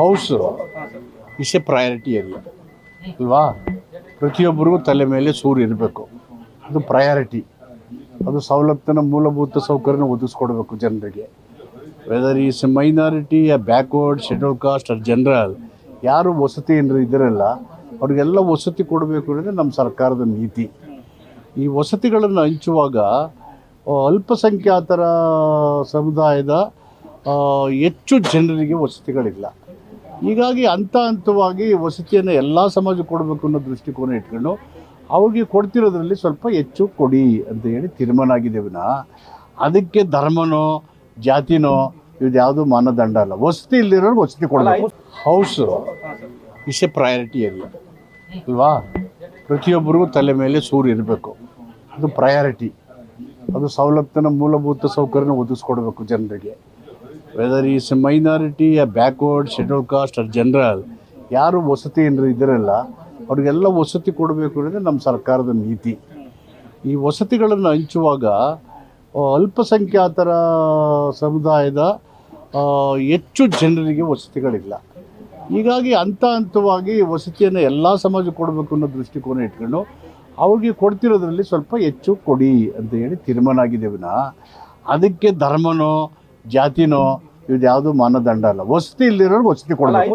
House. Is a priority area ಅಲ್ವಾ? ಪ್ರತಿಯೊಬ್ಬರಿಗೂ ತಲೆ ಮೇಲೆ ಸೂರು ಇರಬೇಕು. ಅದು ಪ್ರಯಾರಿಟಿ ಅದು ಸೌಲಭ್ಯನ ಮೂಲಭೂತ ಸೌಕರ್ಯನ ಒದಗಿಸ್ಕೊಡ್ಬೇಕು ಜನರಿಗೆ. ವೆದರ್ ಈಸ್ ಎ ಮೈನಾರಿಟಿ ಆ backward schedule caste are general ಯಾರು ವಸತಿ ಏನು ಇದ್ದಾರಲ್ಲ ಅವ್ರಿಗೆಲ್ಲ ವಸತಿ ಕೊಡಬೇಕು ಅನ್ನೋದೇ ನಮ್ಮ ಸರ್ಕಾರದ ನೀತಿ. ಈ ವಸತಿಗಳನ್ನು ಹಂಚುವಾಗ ಅಲ್ಪಸಂಖ್ಯಾತರ ಸಮುದಾಯದ ಹೆಚ್ಚು ಜನರಿಗೆ ವಸತಿಗಳಿಲ್ಲ. ಹೀಗಾಗಿ ಹಂತ ಹಂತವಾಗಿ ವಸತಿಯನ್ನು ಎಲ್ಲ ಸಮಾಜಕ್ಕೆ ಕೊಡಬೇಕು ಅನ್ನೋ ದೃಷ್ಟಿಕೋನ ಇಟ್ಕೊಂಡು ಅವ್ರಿಗೆ ಕೊಡ್ತಿರೋದ್ರಲ್ಲಿ ಸ್ವಲ್ಪ ಹೆಚ್ಚು ಕೊಡಿ ಅಂತ ಹೇಳಿ ತೀರ್ಮಾನ ಆಗಿದೆ ವಿನ. ಅದಕ್ಕೆ ಧರ್ಮನೋ, ಜಾತಿನೋ ಇದು ಯಾವುದು ಮಾನದಂಡ ಅಲ್ಲ. ವಸತಿ ಇಲ್ಲಿರೋರು ವಸತಿ ಕೊಡಬೇಕು. House is a priority area ಅಲ್ವಾ? ಪ್ರತಿಯೊಬ್ಬರಿಗೂ ತಲೆ ಮೇಲೆ ಸೂರು ಇರಬೇಕು. ಅದು ಪ್ರಯಾರಿಟಿ ಅದು ಸೌಲಭ್ಯನ ಮೂಲಭೂತ ಸೌಕರ್ಯನ ಒದಗಿಸ್ಕೊಡ್ಬೇಕು ಜನರಿಗೆ. Whether is minority backward schedule caste are general ಯಾರು ವಸತಿ ಏನು ಇದ್ದಾರಲ್ಲ, ಅವ್ರಿಗೆಲ್ಲ ವಸತಿ ಕೊಡಬೇಕು ಅನ್ನೋದೇ ನಮ್ಮ ಸರ್ಕಾರದ ನೀತಿ. ಈ ವಸತಿಗಳನ್ನು ಹಂಚುವಾಗ ಅಲ್ಪಸಂಖ್ಯಾತರ ಸಮುದಾಯದ ಹೆಚ್ಚು ಜನರಿಗೆ ವಸತಿಗಳಿಲ್ಲ. ಹೀಗಾಗಿ ಹಂತ ಹಂತವಾಗಿ ವಸತಿಯನ್ನು ಎಲ್ಲ ಸಮಾಜಕ್ಕೆ ಕೊಡಬೇಕು ಅನ್ನೋ ದೃಷ್ಟಿಕೋನ ಇಟ್ಕೊಂಡು, ಅವ್ರಿಗೆ ಕೊಡ್ತಿರೋದ್ರಲ್ಲಿ ಸ್ವಲ್ಪ ಹೆಚ್ಚು ಕೊಡಿ ಅಂತ ಹೇಳಿ ತೀರ್ಮಾನ ಆಗಿದೆ ವಿನ. ಅದಕ್ಕೆ ಧರ್ಮನೋ ಜಾತಿನೋ ಇದು ಯಾವುದು ಮಾನದಂಡ ಅಲ್ಲ. ವಸತಿ ಇಲ್ಲಿರೋರು ವಸತಿ ಕೊಡಬೇಕು.